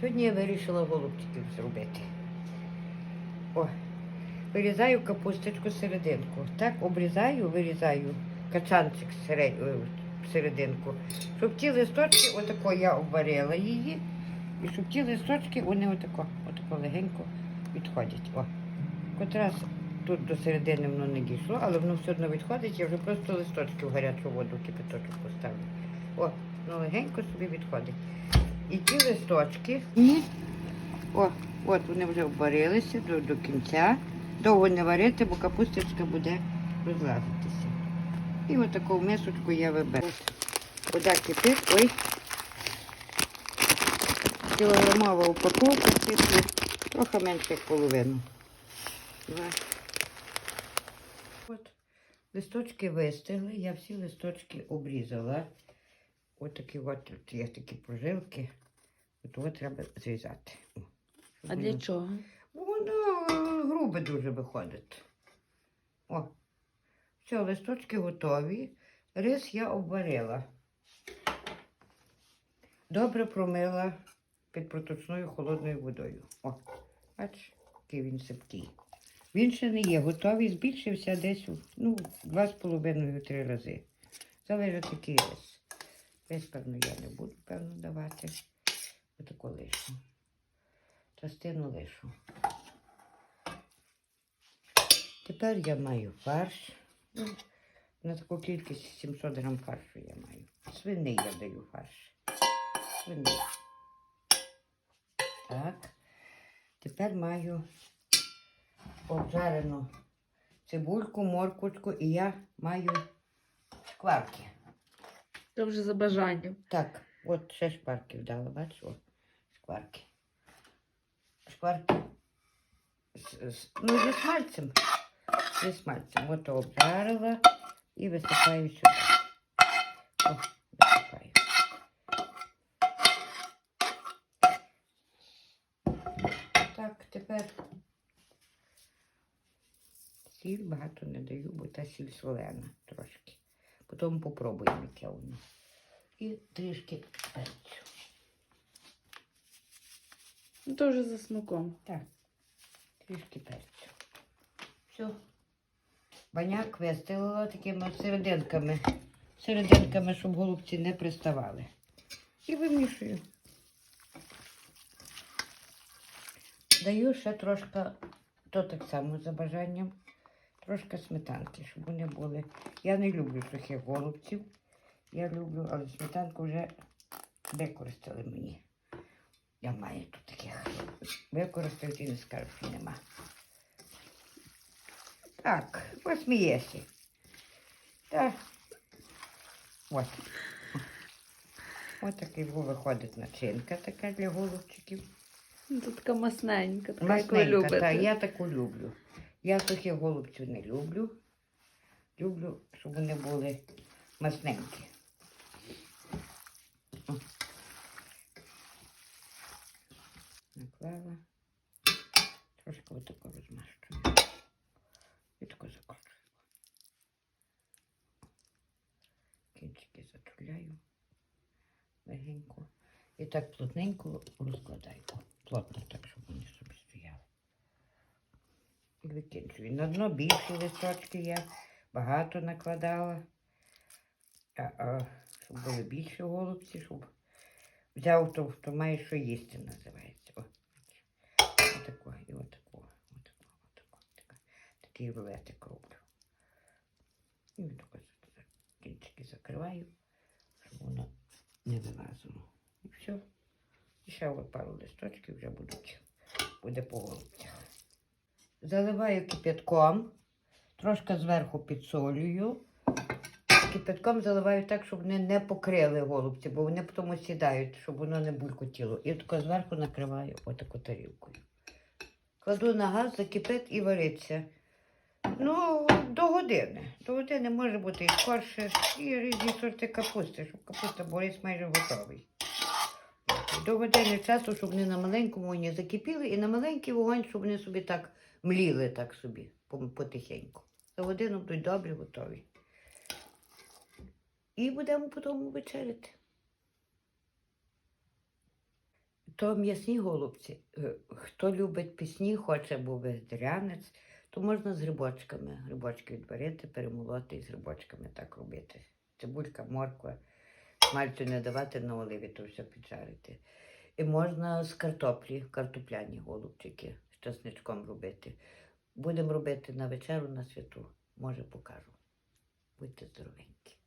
Сьогодні я вирішила голубчиків зробити. О, вирізаю капусточку серединку. Так, обрізаю, вирізаю качанчик е, серединку. Щоб ті листочки, отако я обварила її, і щоб ті листочки, вони отако, отако легенько відходять. О. От раз тут до середини воно не дійшло, але воно все одно відходить, я вже просто листочки в гарячу воду кипяточок поставлю. О, воно легенько собі відходить. І ті листочки, і о, от вони вже обварилися до, до кінця. Довго не варити, бо капусточка буде розлазитися. І отаку в мисочку я виберу. Вода кипить, ой. Кілограмова упаковка, кипить трохи менше як половину. Два. От листочки вистигли, я всі листочки обрізала. Ось такі от тут є такі прожилки. От треба зрізати. А для чого? Воно грубе дуже виходить. О, все, листочки готові. Рис я обварила. Добре промила під проточною холодною водою. О, бач, який він сипкий. Він ще не є готовий, збільшився десь ну, два з половиною три рази. Залежить який рис. Весь, певно, я не буду, певно, давати. Отаку лишу. Частину лишу. Тепер я маю фарш. На таку кількість 700 грам фаршу я маю. Свиний я даю фарш. Свиний. Так. Тепер маю обжарену цибульку, морквочку і я маю шкварки. Це вже за бажанням. Так, от ще шкварки вдала, бачиш, о, шкварки. Шкварки. ну, зі смальцем. Зі смальцем. От обжарила і висипаю сюди. О, висипаю. Так, тепер сіль багато не даю, бо та сіль солена трошки. Потім попробуємо, яке воно. І трішки перцю. Ну, то вже за смаком. Так, трішки перцю. Все. Баняк вистелила такими серединками. Серединками, щоб голубці не приставали. І вимішую. Даю ще трошки, то так само за бажанням, трошки сметанки, щоб вони були. Я не люблю сухих голубців. Я люблю, але сметанку вже використали мені. Я маю тут таких. Використають і не скажу, що нема. Так, посмієшся. Так. От. Ось такий виходить начинка така для голубчиків. Ну, Це така масненька, така, як ви любите. так, я таку люблю. Я сухих голубців не люблю. Люблю, щоб вони були масненькі. О. Наклала. Трошки отако розмащую. І тако закручую. Кінчики затуляю легенько. І так плотненько розкладаю. Плотно так, щоб вони собі стояли. І викінчую. На дно більше листочки я багато накладала. А, а, щоб було більше голубці, щоб взяв, то, то має що їсти, називається бачиш. отако, і отако, отако, отако, отако. Такий рулетик роблю. І за- за кінчики закриваю, щоб воно не вилазило. І все. І ще пару листочків вже будуть. Буде по голубцях. Заливаю кипятком, трошки зверху підсолюю. Кипятком заливаю так, щоб вони не покрили голубці, бо вони потім сідають, щоб воно не булькотіло. І тако зверху накриваю отаку тарілкою. Кладу на газ, закипить і вариться. Ну, до години. До години може бути і скорше, і різні сорти капусти, щоб капуста, бо рис майже готовий. До години часу, щоб вони на маленькому вогні закипіли, і на маленький вогонь, щоб вони собі так мліли так собі, потихеньку. За годину будуть добрі, готові. І будемо потім вечеряти. то м'ясні голубці. Е, Хто любить пісні, хоче був вегетаріанець, то можна з грибочками. Грибочки відварити, перемолоти і з грибочками так робити. Цибулька, морква, мальцю не давати на оливі, то все піджарити. І можна з картоплі, картопляні голубчики з часничком робити. Будемо робити на вечеру на святу. Може, покажу. Будьте здоровенькі.